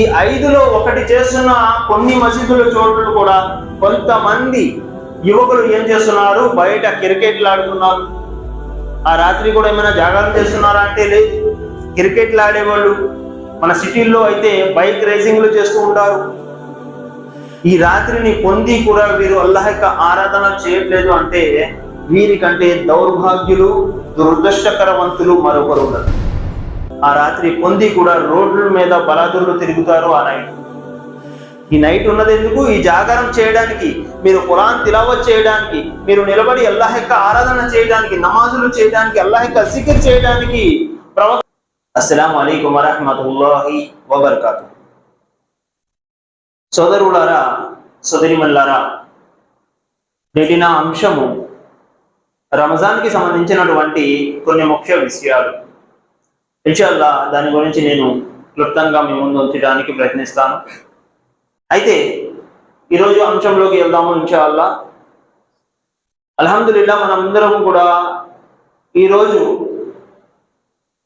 ఈ ఐదులో ఒకటి చేస్తున్న కొన్ని మసీదుల చోట్లు కూడా కొంతమంది యువకులు ఏం చేస్తున్నారు? బయట క్రికెట్లు ఆడుతున్నారు. ఆ రాత్రి కూడా ఏమైనా జాగ్రత్త చేస్తున్నారా అంటే లేదు. క్రికెట్లు ఆడేవాళ్ళు మన సిటీల్లో అయితే బైక్ రేసింగ్లు చేస్తూ ఉంటారు. ఈ రాత్రిని పొంది కూడా వీరు అల్లాహ్ యొక్క ఆరాధన చేయట్లేదు అంటే వీరికంటే దౌర్భాగ్యులు దురదృష్టకరవంతులు మరొకరు ఉన్నారు. ఆ రాత్రి పొంది కూడా రోడ్ల మీద బలాదులు తిరుగుతారు ఆ నైట్ ఈ నైట్ ఉన్నది ఎందుకు ఈ జాగరం చేయడానికి మీరు ఖురాన్ తిలావత్ చేయడానికి మీరు నిలబడి అల్లాహ్ యొక్క ఆరాధన చేయడానికి నమాజులు చేయడానికి అల్లాహ్ యొక్క సికర్ చేయడానికి ప్రవక్త అస్సలం అయికం వరహమతుల్లాహి వబర్కాతు. సోదరులారా సోదరిమల్లారా నేటి నా అంశము రంజాన్కి సంబంధించినటువంటి కొన్ని ముఖ్య విషయాలు. ఇన్షాల్లా దాని గురించి నేను క్లుప్తంగా మీ ముందు ఉంచడానికి ప్రయత్నిస్తాను. అయితే ఈరోజు అంశంలోకి వెళ్దాము ఇన్షాల్లా. అల్హమ్దుల్లా మనందరం కూడా ఈరోజు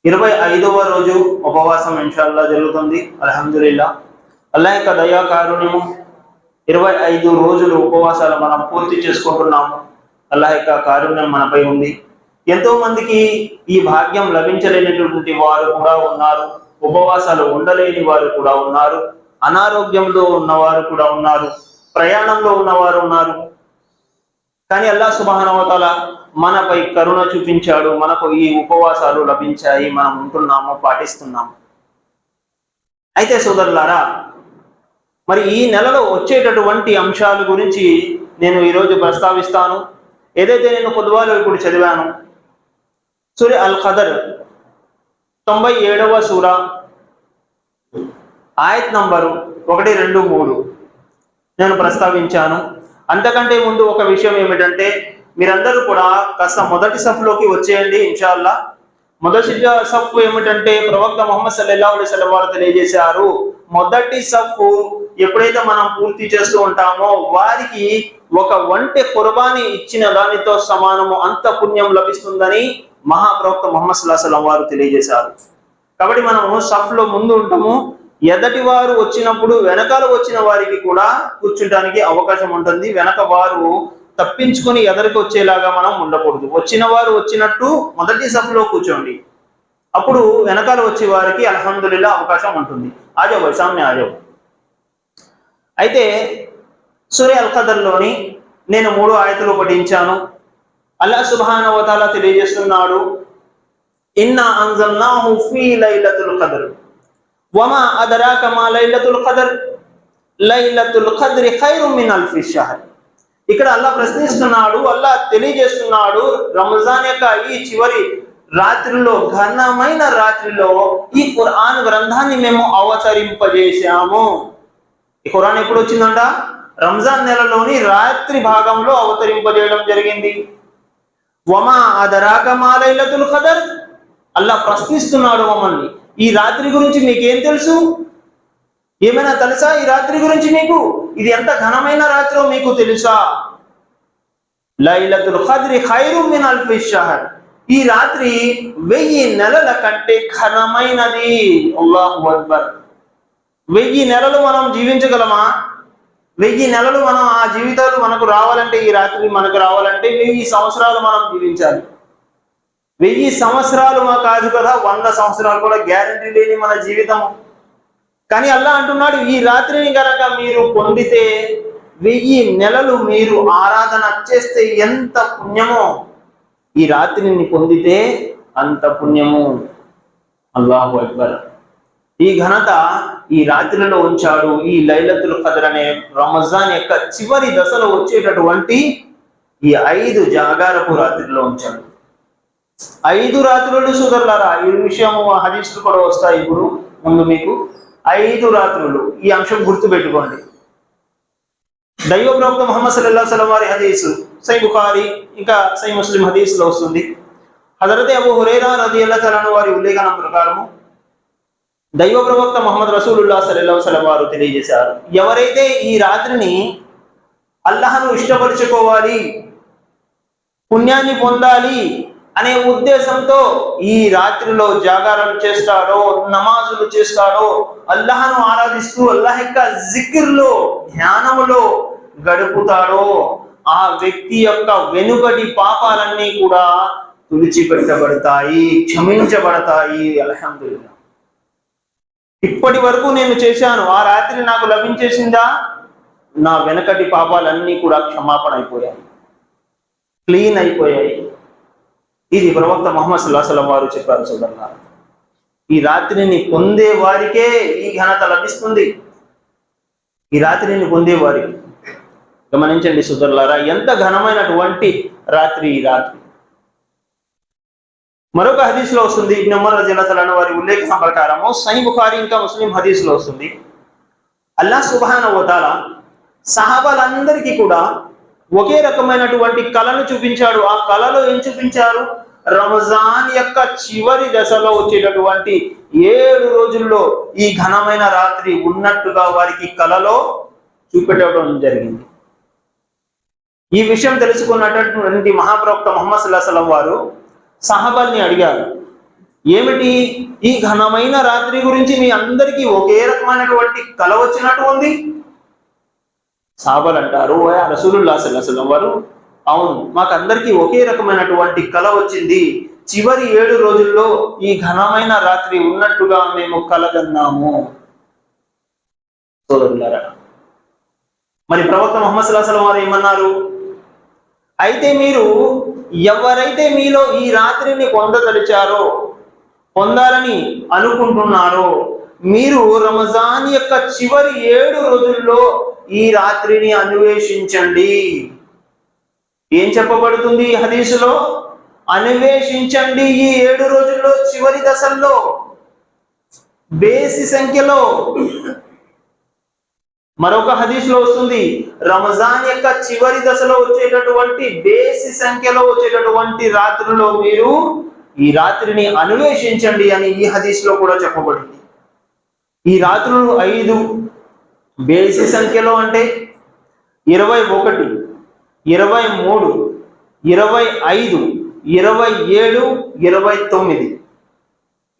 ఇరవై ఐదవ రోజు ఉపవాసం ఇన్షాల్లా జరుగుతుంది. అల్హమ్దుల్లా అల్లా యొక్క దయా కారుణ్యము ఇరవై ఐదు రోజులు ఉపవాసాలు మనం పూర్తి చేసుకుంటున్నాము. అల్లా యొక్క కారుణ్యం మనపై ఉంది. ఎంతో మందికి ఈ భాగ్యం లభించలేనటువంటి వారు కూడా ఉన్నారు. ఉపవాసాలు ఉండలేని వారు కూడా ఉన్నారు. అనారోగ్యంలో ఉన్నవారు కూడా ఉన్నారు. ప్రయాణంలో ఉన్నవారు ఉన్నారు. కానీ అల్లా సుబహానవతాల మనపై కరుణ చూపించాడు. మనకు ఈ ఉపవాసాలు లభించాయి. మనం ఉంటున్నాము పాటిస్తున్నాము. అయితే సోదరులారా మరి ఈ నెలలో వచ్చేటటువంటి అంశాల గురించి నేను ఈరోజు ప్రస్తావిస్తాను. ఏదైతే నేను పొద్దువాలో ఇప్పుడు చదివాను సూర్య అల్ ఖదర్ తొంభై ఏడవ సూర ఆయత్ నంబరు ఒకటి రెండు మూడు. నేను ప్రస్తావించాను. అంతకంటే ముందు ఒక విషయం ఏమిటంటే మీరందరూ కూడా కాస్త మొదటి సఫ్లోకి వచ్చేయండి ఇన్షాల్లా. మొదటి సఫ్ ఏమిటంటే ప్రవక్త మొహమ్మద్ సల్లెల్లా అలైహి వసల్లం వారు తెలియజేశారు మొదటి సఫ్ ఎప్పుడైతే మనం పూర్తి చేస్తూ ఉంటామో వారికి ఒక వంట కుర్బాని ఇచ్చిన దానితో సమానము అంత పుణ్యం లభిస్తుందని మహాప్రవక్త మొహమ్మద్ సల్లాహం వారు తెలియజేశారు. కాబట్టి మనము సఫ్లో ముందు ఉంటాము. ఎదటి వారు వచ్చినప్పుడు వెనకాల వచ్చిన వారికి కూడా కూర్చుంటానికి అవకాశం ఉంటుంది. వెనక వారు తప్పించుకొని ఎదరికి వచ్చేలాగా మనం ఉండకూడదు. వచ్చిన వారు వచ్చినట్టు మొదటి సఫ్లో కూర్చోండి. అప్పుడు వెనకాల వచ్చే వారికి అల్హందుల్లా అవకాశం ఉంటుంది. ఆజో భాయ్ సామ్య ఆజో అయితే సూర్య అల్ ఖదర్లోని నేను మూడు ఆయతలు పఠించాను. అల్లా సుబ్హానహు వ తెలియజేస్తున్నాడు ఇన్నా అంజల్నాహు ఫీ లైలతుల్ ఖదర్. వమా అదరాక మా లైలతుల్ ఖదర్? లైలతుల్ ఖద్రి ఖైరు మిన్ అల్ఫి షహర్. ఇక్కడ అల్లా ప్రశ్నిస్తున్నాడు అల్లా తెలియజేస్తున్నాడు రంజాన్ యొక్క ఈ చివరి రాత్రిలో ఘనమైన రాత్రిలో ఈ ఖురాన్ గ్రంథాన్ని మేము అవతరింపజేశాము. ఈ ఖురాన్ ఎప్పుడు వచ్చిందంట? రంజాన్ నెలలోని రాత్రి భాగంలో అవతరింపజేయడం జరిగింది. వమా అదరాక మాలైలతుల్ ఖదర్. అల్లా ప్రశ్నిస్తున్నాడు మమ్మల్ని. ఈ రాత్రి గురించి మీకేం తెలుసు? ఏమైనా తెలుసా ఈ రాత్రి గురించి మీకు? ఇది ఎంత ఘనమైన రాత్రో మీకు తెలుసా? లైలతుల్ ఖద్రి ఖైరు మిన్ అల్ఫి షహర్. ఈ రాత్రి వెయ్యి నెలల కంటే ఘనమైనది. అల్లాహు అక్బర్. వెయ్యి నెలలు మనం జీవించగలమా? వెయ్యి నెలలు మనం ఆ జీవితాలు మనకు రావాలంటే ఈ రాత్రి మనకు రావాలంటే వెయ్యి సంవత్సరాలు మనం జీవించాలి. వెయ్యి సంవత్సరాలు మా కాదు కదా వంద సంవత్సరాలు కూడా గ్యారంటీ లేని మన జీవితం. కానీ అల్లా అంటున్నాడు ఈ రాత్రిని గనక మీరు పొందితే వెయ్యి నెలలు మీరు ఆరాధన చేస్తే ఎంత పుణ్యమో. ఈ రాత్రిని పొందితే అంత పుణ్యము. అల్లాహు అక్బర్. ఈ ఘనత ఈ రాత్రిలో ఉంచాడు. ఈ లైలతుల్ ఖదర్ అనే రమజాన్ యొక్క చివరి దశలో వచ్చేటటువంటి ఈ ఐదు జాగారపు రాత్రిలో ఉంచాడు. ఐదు రాత్రులు సుధర్లారా ఈ విషయము హదీసులు కూడా వస్తాయి ఇప్పుడు ముందు మీకు. ఐదు రాత్రులు ఈ అంశం గుర్తుపెట్టుకోండి. దైవ ప్రవక్త ముహమ్మద్ సల్లా సలం వారి హదీసు సై బుఖారి ఇంకా సై ముస్లిం హదీసులో వస్తుంది. హజరతే అబు హురేరా రది అల్లా సలాను వారి ఉల్లేఖనం ప్రకారము దైవ ప్రవక్త మహమ్మద్ రసూలుల్లా సల్లల్లా సలం వారు తెలియజేశారు. ఎవరైతే ఈ రాత్రిని అల్లహను ఇష్టపరుచుకోవాలి పుణ్యాన్ని పొందాలి అనే ఉద్దేశంతో ఈ రాత్రిలో జాగారం చేస్తాడో నమాజులు చేస్తాడో అల్లహను ఆరాధిస్తూ అల్లాహ్ యొక్క జిక్ర్లో ధ్యానములో గడుపుతాడో ఆ వ్యక్తి యొక్క వెనుకటి పాపాలన్నీ కూడా తుడిచిపెట్టబడతాయి క్షమించబడతాయి. అల్హమ్దుల్లా ఇప్పటి వరకు నేను చేశాను. ఆ రాత్రి నాకు లభించేసిందా? నా వెనకటి పాపాలన్నీ కూడా క్షమాపణ అయిపోయాయి. క్లీన్ అయిపోయాయి. ఇది ప్రవక్త మొహమ్మద్ సుల్లాహం వారు చెప్పారు సోదరులారా ఈ రాత్రిని పొందే వారికే ఈ ఘనత లభిస్తుంది. ఈ రాత్రిని పొందే వారికి గమనించండి సుదర్లారా ఎంత ఘనమైనటువంటి రాత్రి ఈ రాత్రి. మరొక హదీస్లో వస్తుంది ఇబ్న్ వారి ఉల్లేఖన ప్రకారము సహీ బుఖారి ఇంకా ముస్లిం హదీస్లో వస్తుంది అల్లా సుబాన వతాల సహాబాలందరికీ కూడా ఒకే రకమైనటువంటి కళను చూపించాడు. ఆ కళలో ఏం చూపించారు? రంజాన్ యొక్క చివరి దశలో వచ్చేటటువంటి ఏడు రోజుల్లో ఈ ఘనమైన రాత్రి ఉన్నట్టుగా వారికి కళలో చూపెట్టడం జరిగింది. ఈ విషయం తెలుసుకున్నటువంటి మహాప్రవక్త మొహమ్మద్ సుల్లాహం వారు సహబాల్ని అడిగారు. ఏమిటి? ఈ ఘనమైన రాత్రి గురించి మీ అందరికీ ఒకే రకమైనటువంటి కళ వచ్చినట్టు ఉంది? సాబల్ అంటారు రసూలుల్లా సల్లాహం వారు అవును మాకందరికీ ఒకే రకమైనటువంటి కళ వచ్చింది. చివరి ఏడు రోజుల్లో ఈ ఘనమైన రాత్రి ఉన్నట్టుగా మేము కలగన్నాము. సోదరులారా మరి ప్రవక్త మొహమ్మద్ సల్లాహం వారు ఏమన్నారు? అయితే మీరు ఎవరైతే మీలో ఈ రాత్రిని పొందదలిచారో పొందాలని అనుకుంటున్నారో మీరు రమజాన్ యొక్క చివరి ఏడు రోజుల్లో ఈ రాత్రిని అన్వేషించండి. ఏం చెప్పబడుతుంది ఈ హదీసులో? అన్వేషించండి ఈ ఏడు రోజుల్లో చివరి దశల్లో. బేసి సంఖ్యలో. మరొక హదీస్లో వస్తుంది రంజాన్ యొక్క చివరి దశలో వచ్చేటటువంటి బేసి సంఖ్యలో వచ్చేటటువంటి రాత్రుల్లో మీరు ఈ రాత్రిని అన్వేషించండి అని ఈ హదీస్లో కూడా చెప్పబడింది. ఈ రాత్రులు ఐదు బేసి సంఖ్యలో అంటే ఇరవై ఒకటి ఇరవై మూడు ఇరవై ఐదు ఇరవై ఏడు ఇరవై తొమ్మిది.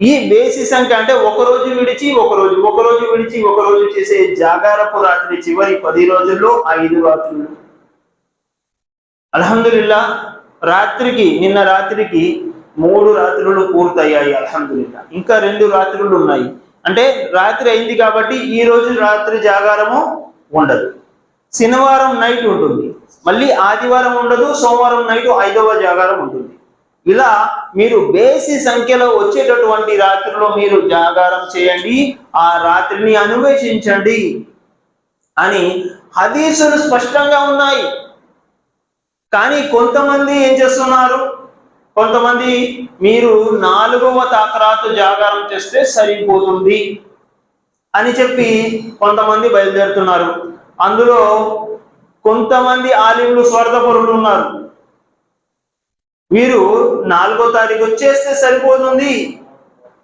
ఈ బేసి సంఖ్య అంటే ఒక రోజు విడిచి ఒక రోజు ఒక రోజు విడిచి ఒక రోజు చేసే జాగారపు రాత్రి చివరి పది రోజుల్లో ఐదు రాత్రులు. అల్హందుల్లా రాత్రికి నిన్న రాత్రికి మూడు రాత్రులు పూర్తయ్యాయి అల్హందుల్లా ఇంకా రెండు రాత్రులు ఉన్నాయి. అంటే రాత్రి అయింది కాబట్టి ఈ రోజు రాత్రి జాగారము ఉండదు. శనివారం నైట్ ఉంటుంది. మళ్ళీ ఆదివారం ఉండదు సోమవారం నైట్ ఐదవ జాగారం ఉంటుంది. ఇలా మీరు బేసి సంఖ్యలో వచ్చేటటువంటి రాత్రిలో మీరు జాగారం చేయండి ఆ రాత్రిని అన్వేషించండి అని హదీసులు స్పష్టంగా ఉన్నాయి. కానీ కొంతమంది ఏం చేస్తున్నారు? కొంతమంది మీరు నాలుగవ తాకరాతు జాగారం చేస్తే సరిపోతుంది అని చెప్పి కొంతమంది బయలుదేరుతున్నారు. అందులో కొంతమంది ఆలింలు స్వార్థపరులు ఉన్నారు. వీరు నాలుగో తారీఖు వచ్చేస్తే సరిపోతుంది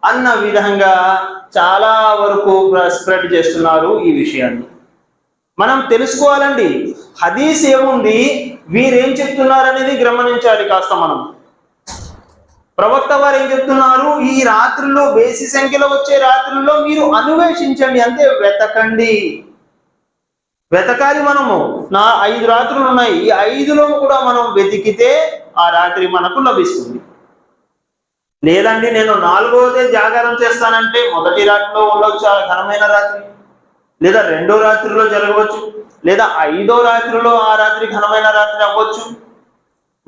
అన్న విధంగా చాలా వరకు స్ప్రెడ్ చేస్తున్నారు ఈ విషయాన్ని. మనం తెలుసుకోవాలండి హదీస్ ఏముంది వీరేం చెప్తున్నారు అనేది గమనించాలి కాస్త మనం. ప్రవక్త వారు ఏం చెప్తున్నారు ఈ రాత్రుల్లో బేసి సంఖ్యలో వచ్చే రాత్రుల్లో మీరు అన్వేషించండి అంతే వెతకండి. వెతకాలి మనము. నా ఐదు రాత్రులు ఉన్నాయి. ఈ ఐదులో కూడా మనం వెతికితే ఆ రాత్రి మనకు లభిస్తుంది. లేదండి నేను నాలుగోదే జాగారం చేస్తానంటే మొదటి రాత్రిలో ఉండవచ్చు ఆ ఘనమైన రాత్రి. లేదా రెండో రాత్రిలో జరగవచ్చు. లేదా ఐదో రాత్రిలో ఆ రాత్రి ఘనమైన రాత్రి అవ్వచ్చు.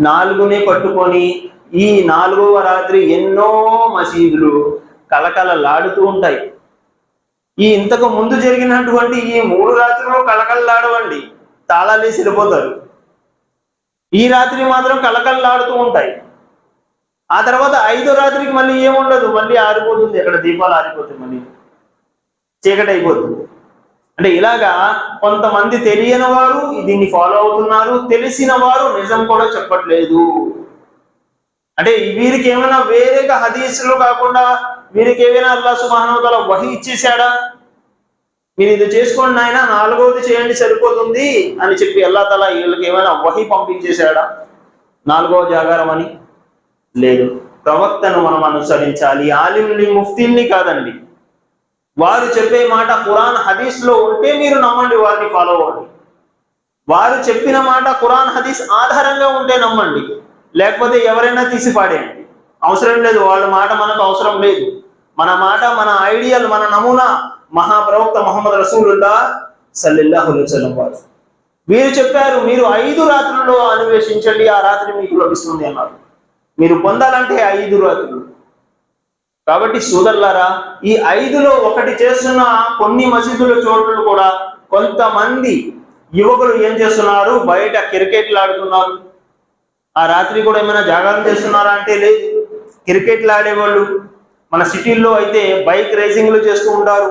నాలుగుని పట్టుకొని ఈ నాలుగవ రాత్రి ఎన్నో మసీదులు కలకలలాడుతూ ఉంటాయి. ఈ ఇంతకు ముందు జరిగినటువంటి ఈ మూడు రాత్రులు కళకళలాడవండి. తాళాలేసి వెళ్ళిపోతారు. ఈ రాత్రి మాత్రం కళకళలాడుతూ ఉంటాయి. ఆ తర్వాత ఐదో రాత్రికి మళ్ళీ ఏముండదు? మళ్ళీ ఆరిపోతుంది. ఇక్కడ దీపాలు ఆరిపోతాయి మళ్ళీ. చీకటి అయిపోతుంది అంటే ఇలాగా కొంతమంది తెలియని వారు దీన్ని ఫాలో అవుతున్నారు. తెలిసిన వారు నిజం కూడా చెప్పట్లేదు. అంటే వీరికి ఏమైనా వేరేగా హదీసులు కాకుండా వీరికి ఏమైనా అల్లా సుబానవతల వహి ఇచ్చేసాడా మీరు ఇది చేసుకోండి నాయన నాలుగవది చేయండి సరిపోతుంది అని చెప్పి అల్లా తల వీళ్ళకి ఏమైనా వహి పంపించేశాడా? నాలుగవ జాగారం అని? లేదు. ప్రవక్తను మనం అనుసరించాలి. ఆలింని ముఫ్తీల్ని కాదండి. వారు చెప్పే మాట ఖురాన్ హదీస్లో ఉంటే మీరు నమ్మండి వారిని ఫాలో అవ్వండి. వారు చెప్పిన మాట ఖురాన్ హదీస్ ఆధారంగా ఉంటే నమ్మండి. లేకపోతే ఎవరైనా తీసి పాడేయండి అవసరం లేదు వాళ్ళ మాట మనకు అవసరం లేదు. మన మాట మన ఐడియల్ మన నమూనా మహాప్రవక్త మొహమ్మద్ రసూలుల్లా సల్లల్లాహు వసల్లం వారు. వీరు చెప్పారు మీరు ఐదు రాత్రుల్లో అన్వేషించండి ఆ రాత్రి మీకు లభిస్తుంది అన్నారు. మీరు పొందాలంటే ఐదు రాత్రులు. కాబట్టి సోదరులారా ఈ ఐదులో ఒకటి చేస్తున్న కొన్ని మసీదుల చోట్ల కూడా కొంతమంది యువకులు ఏం చేస్తున్నారు? బయట క్రికెట్లు ఆడుతున్నారు. ఆ రాత్రి కూడా ఏమైనా జాగారం చేస్తున్నారా అంటే లేదు. క్రికెట్లు ఆడేవాళ్ళు మన సిటీల్లో అయితే బైక్ రేసింగ్లు చేస్తూ ఉంటారు.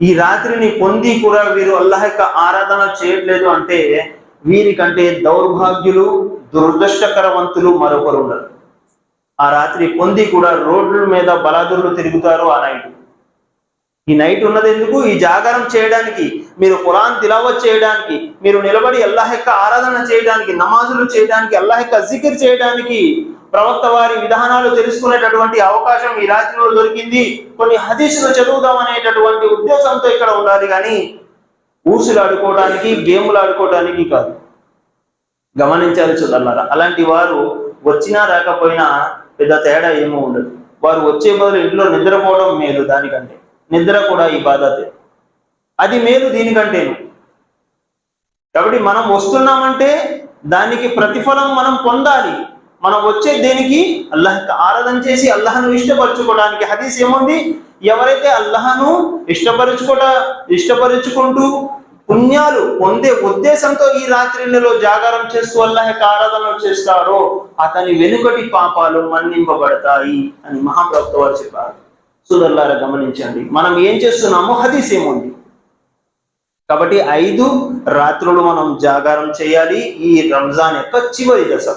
ఈ రాత్రిని పొంది కూడా వీరు అల్లాహ్ యొక్క ఆరాధన చేయట్లేదు అంటే వీరికంటే దౌర్భాగ్యులు దురదృష్టకరవంతులు మరొకరు ఉండరు. ఆ రాత్రి పొంది కూడా రోడ్ల మీద బలాదుర్లు తిరుగుతారు ఆ నైట్. ఈ నైట్ ఉన్నది ఎందుకు ఈ జాగారం చేయడానికి మీరు ఖురాన్ తిలావత్ చేయడానికి మీరు నిలబడి అల్లాహ్ యొక్క ఆరాధన చేయడానికి నమాజులు చేయడానికి అల్లాహ్ యొక్క జికిర్ చేయడానికి ప్రవక్త వారి విధానాలు తెలుసుకునేటటువంటి అవకాశం ఈ రాత్రిలో దొరికింది. కొన్ని హదీసులు చదువుదాం అనేటటువంటి ఉద్దేశంతో ఇక్కడ ఉండాలి కానీ ఊసులు ఆడుకోవడానికి గేములు ఆడుకోవడానికి కాదు. గమనించాలి చూడాలరా అలాంటి వారు వచ్చినా రాకపోయినా పెద్ద తేడా ఏమో ఉండదు. వారు వచ్చే బదులు ఇంట్లో నిద్రపోవడం మేలు దానికంటే. నిద్ర కూడా ఈ బాధతే అది మేలు దీనికంటేను. కాబట్టి మనం వస్తున్నామంటే దానికి ప్రతిఫలం మనం పొందాలి. మనం వచ్చే దేనికి? అల్లాహ్ ఆరాధన చేసి అల్లహను ఇష్టపరచుకోవడానికి. హదీస్ ఏముంది? ఎవరైతే అల్లహను ఇష్టపరచుకోట ఇష్టపరచుకుంటూ పుణ్యాలు పొందే ఉద్దేశంతో ఈ రాత్రిలో జాగారం చేస్తూ అల్లాహ్ ఆరాధన చేస్తారో అతని వెనుకటి పాపాలు మన్నింపబడతాయి అని మహాప్రవక్త వారు చెప్పారు. సుదల్లారా గమనించండి. మనం ఏం చేస్తున్నామో హదీస్ ఏముంది? కాబట్టి ఐదు రాత్రులు మనం జాగారం చేయాలి. ఈ రంజాన్ యొక్క చివరి దశ.